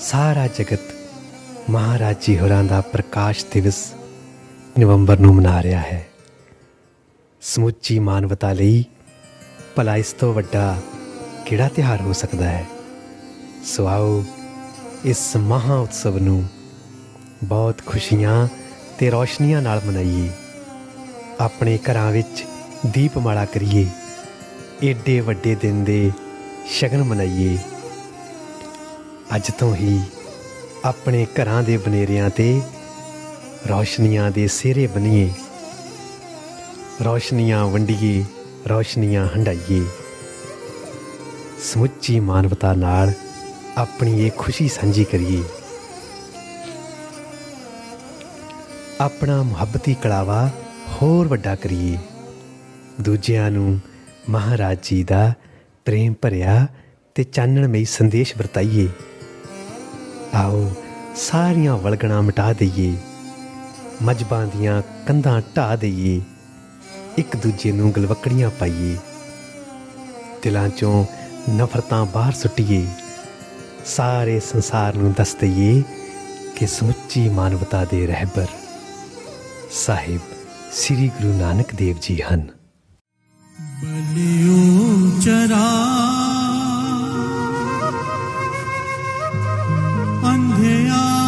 ਸਾਰਾ ਜਗਤ ਮਹਾਰਾਜ ਜੀ ਹੋਰਾਂ ਦਾ ਪ੍ਰਕਾਸ਼ ਦਿਵਸ ਨਵੰਬਰ ਨੂੰ ਮਨਾ ਰਿਹਾ ਹੈ। ਸਮੁੱਚੀ ਮਾਨਵਤਾ ਲਈ ਭਲਾ ਇਸ ਤੋਂ ਵੱਡਾ ਕਿਹੜਾ ਤਿਉਹਾਰ ਹੋ ਸਕਦਾ ਹੈ? ਸੋ ਆਓ ਇਸ ਮਹਾ ਉਤਸਵ ਨੂੰ ਬਹੁਤ ਖੁਸ਼ੀਆਂ ਤੇ ਰੌਸ਼ਨੀਆਂ ਨਾਲ ਮਨਾਈਏ। ਆਪਣੇ ਘਰਾਂ ਵਿੱਚ ਦੀਪਮਾਲਾ ਕਰੀਏ। ਏਡੇ ਵੱਡੇ ਦਿਨ ਦੇ ਸ਼ਗਨ ਮਨਾਈਏ। ਅੱਜ ਤੋਂ ਹੀ ਆਪਣੇ ਘਰਾਂ ਦੇ ਬਨੇਰਿਆਂ ਤੇ ਰੌਸ਼ਨੀਆਂ ਦੇ ਸਿਹਰੇ ਬਣੀਏ ਰੌਸ਼ਨੀਆਂ ਵੰਡੀਏ, ਰੌਸ਼ਨੀਆਂ ਹੰਡਾਈਏ। ਸਮੁੱਚੀ ਮਾਨਵਤਾ ਨਾਲ ਆਪਣੀ ਇਹ ਖੁਸ਼ੀ ਸਾਂਝੀ ਕਰੀਏ। ਆਪਣਾ ਮੁਹੱਬਤੀ ਕਲਾਵਾ ਹੋਰ ਵੱਡਾ ਕਰੀਏ। ਦੂਜਿਆਂ ਨੂੰ ਮਹਾਰਾਜ ਜੀ ਦਾ ਪ੍ਰੇਮ ਭਰਿਆ ਤੇ ਚਾਨਣਮਈ ਸੰਦੇਸ਼ ਵਰਤਾਈਏ। ਆਓ ਸਾਰੀਆਂ ਵਲਗਣਾ ਮਿਟਾ ਦਈਏ। ਮਜਬਾਂ ਦੀਆਂ ਕੰਧਾਂ ਢਾ ਦਈਏ। ਇੱਕ ਦੂਜੇ ਨੂੰ ਗਲਵਕੜੀਆਂ ਪਾਈਏ। ਦਿਲਾਂ ਚੋਂ ਨਫ਼ਰਤਾਂ ਬਾਹਰ ਸੁੱਟੀਏ। ਸਾਰੇ ਸੰਸਾਰ ਨੂੰ ਦੱਸ ਦਈਏ ਕਿ ਸਮੁੱਚੀ ਮਾਨਵਤਾ ਦੇ ਰਹਿਬਰ ਸਾਹਿਬ ਸ੍ਰੀ ਗੁਰੂ ਨਾਨਕ ਦੇਵ ਜੀ ਹਨ। ਬਲਿਓ ਚਰਾ अंधेया